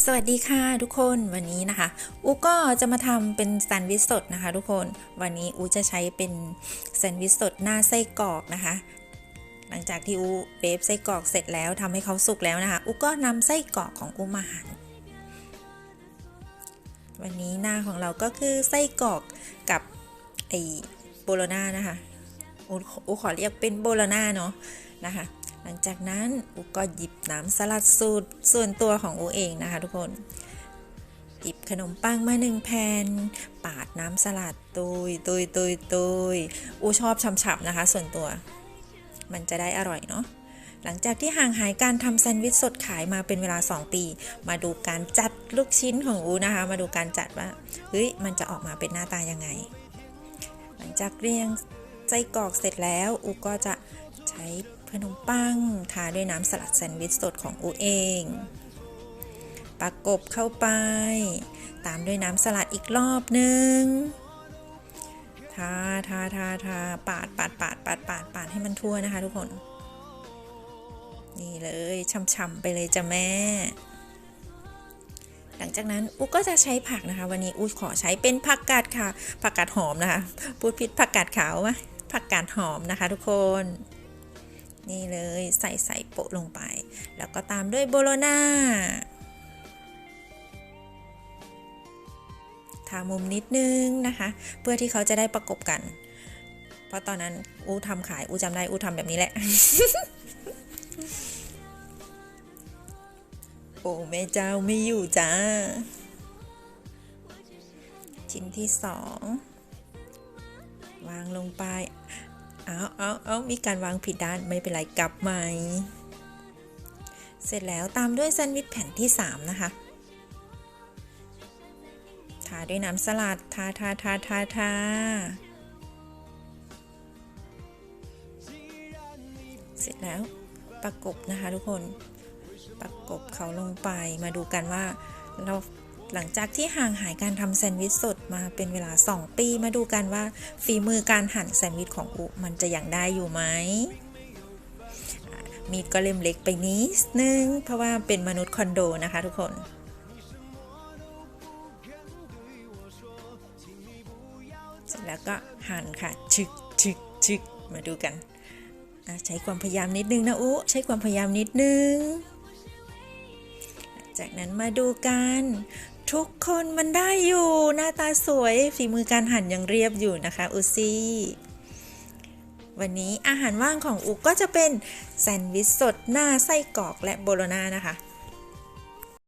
สวัสดีค่ะทุกคนวันนี้นะคะ อูก็จะมาทำเป็นแซนด์วิชสดนะคะ ทุกคนวันนี้อูจะใช้เป็นแซนด์วิชสดหน้าไส้กรอกนะคะ หลังจากที่อูเวฟไส้กรอกเสร็จแล้วทำให้เขาสุกแล้วนะคะ อูก็นำไส้กรอกของอูมาหั่นวันนี้หน้าของเราก็คือไส้กรอกกับไอโบโลนานะคะอูอูขอเรียกเป็นโบโลนาเนาะนะคะ หลังจากนั้นอูก็หยิบน้ำสลัดสูตรส่วนตัวของอูเองนะคะทุกคนหยิบขนมปังมาหนึ่งแผ่นปาดน้ำสลัดตุยตุยตุยตุยอูชอบฉ่ำๆนะคะ ส่วนตัว มันจะได้อร่อยเนาะหลังจากที่ห่างหายการทำแซนด์วิชสดขายมาเป็นเวลา 2 ปี มาดูการจัดลูกชิ้นของอูนะคะ มาดูการจัดว่าเฮ้ยมันจะออกมาเป็นหน้าตายังไง หลังจากเรียงไส้กรอกเสร็จแล้วอูก็จะใช้ ขนมปังทาด้วยน้ำสลัดแซนด์วิชสดของอูเอง ประกบเข้าไป ตามด้วยน้ำสลัดอีกรอบหนึ่งทาทาทาทาปาดปาดปาดปาดปาดปาดให้มันทั่วนะคะทุกคน นี่เลยช่ำๆไปเลยจ้ะแม่ หลังจากนั้นอูก็จะใช้ผักนะคะ วันนี้อูขอใช้เป็นผักกาดค่ะผักกาดหอมนะคะ พูดผิดผักกาดขาววะผักกาดหอมนะคะทุกคน นี่เลยใส่ใส่โปะลงไป แล้วก็ตามด้วยโบโลนาทามุมนิดนึงนะคะ เพื่อที่เขาจะได้ประกบกัน เพราะตอนนั้นอูทำขายอูจำได้อูทำแบบนี้แหละ โอ้แม่เจ้าไม่อยู่จ้า ชิ้นที่สองวางลงไป เอาเอาเอามีการวางผิดด้านไม่เป็นไรกลับใหม่ เสร็จแล้วตามด้วยแซนด์วิชแผ่นที่ 3 นะคะ ทาด้วยน้ำสลัด ทาทาทาทาทาเสร็จแล้วประกบนะคะทุกคนประกบเขาลงไปมาดูกันว่าเรา หลังจากที่ห่างหายการทำแซนด์วิชสดมาเป็นเวลา 2 ปีมาดูกันว่าฝีมือการหั่นแซนด์วิชของอุมันจะยังได้อยู่ไหมมีดก็เล่มเล็กไปนิดนึง เพราะว่าเป็นมนุษย์คอนโดนะคะทุกคนเสร็จแล้วก็หั่นค่ะชึกชึกชึกมาดูกัน ใช้ความพยายามนิดนึงนะอุใช้ความพยายามนิดนึงจากนั้นมาดูกัน ทุกคนมันได้อยู่ หน้าตาสวยฝีมือการหั่นยังเรียบอยู่นะคะอุซี่วันนี้อาหารว่างของอุก็จะเป็นแซนด์วิชสดหน้าไส้กรอกและโบโลนานะคะ